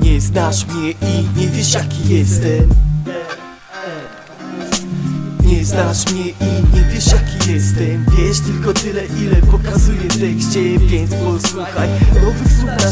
Nie znasz mnie i nie wiesz jaki jestem. Nie znasz mnie i nie wiesz jaki jestem. Wiesz tylko tyle ile pokazuje w tekście Więc posłuchaj nowych słów mieście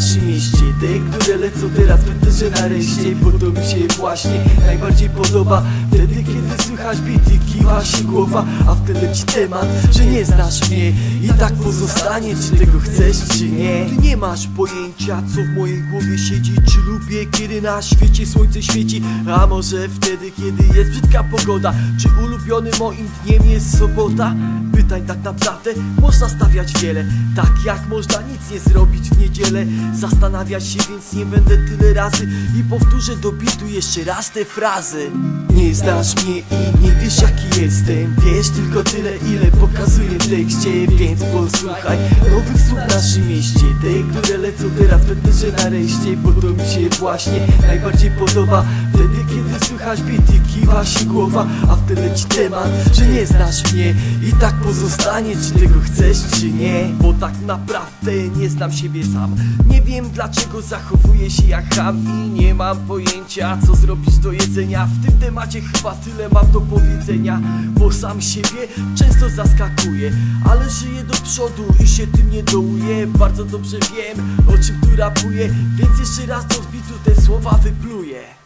Te, które lecą teraz w eterze nareszcie Bo to mi się właśnie najbardziej podoba. Wtedy kiedy słychać bity, się głowa A wtedy leci temat, że nie znasz mnie. I tak pozostanie, czy tego chcesz, czy nie. Ty nie masz pojęcia, co w mojej głowie siedzi Czy lubię, kiedy na świecie słońce świeci. A może wtedy, kiedy jest brzydka pogoda Czy ulubionym moim dniem jest sobota? Pytań tak naprawdę można stawiać wiele. Tak jak można nic nie zrobić w niedzielę. Zastanawiać się, więc nie będę tyle razy. I powtórzę do bitu jeszcze raz te frazy. Nie znasz mnie i nie wiesz jaki jestem Wiesz tylko tyle ile pokazuję w tekście Więc posłuchaj nowych słów w naszym mieście. Te, które lecą teraz w eterze nareszcie Bo to mi się właśnie najbardziej podoba Wtedy kiedy słychać bity, kiwa się głowa A wtedy leci temat, że nie znasz mnie I tak pozostanie, czy tego chcesz, czy nie. Bo tak naprawdę nie znam siebie sam. Nie wiem dlaczego zachowuję się jak ham I nie mam pojęcia co zrobić do jedzenia. W tym temacie chyba tyle mam do powiedzenia Bo sam siebie często zaskakuję. Ale żyję do przodu i się tym nie dołuję. Bardzo dobrze wiem o czym tu rapuję Więc jeszcze raz do zbitu te słowa wypluję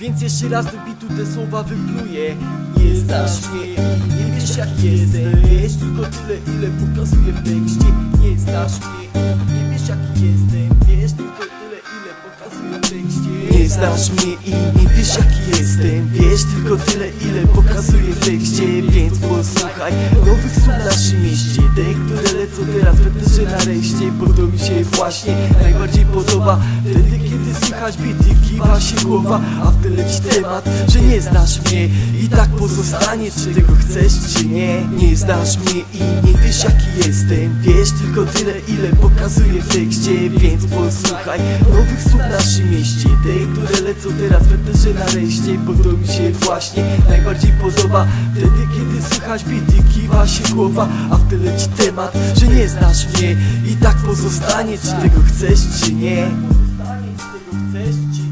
Więc jeszcze raz do bitu te słowa wypluję. Nie znasz mnie i nie wiesz jak jestem Wiesz tylko tyle ile pokazuję w tekście. Nie znasz mnie i nie wiesz jaki jestem. Wiesz tylko tyle ile pokazuję w tekście. Nie znasz mnie i nie wiesz jaki jestem. Wiesz tylko tyle ile pokazuję w tekście. Więc posłuchaj nowych słów w naszym mieście. Te, które lecą teraz w eterze nareszcie Bo to mi się właśnie najbardziej podoba. Wtedy kiedy słychać bity, kiwa się głowa A wtedy leci temat, że nie znasz mnie. I tak pozostanie, czy tego chcesz, czy nie. Nie znasz mnie i nie wiesz jaki jestem. Wiesz tylko tyle, ile pokazuję w tekście. Więc posłuchaj nowych słów w naszym mieście. Te, które lecą teraz w eterze nareszcie Bo to mi się właśnie najbardziej podoba. Wtedy kiedy słychać bity, kiwa się głowa A wtedy leci temat, czy nie znasz mnie i tak pozostanie Czy tego chcesz, czy nie? Pozostanie, czy tego chcesz, czy nie?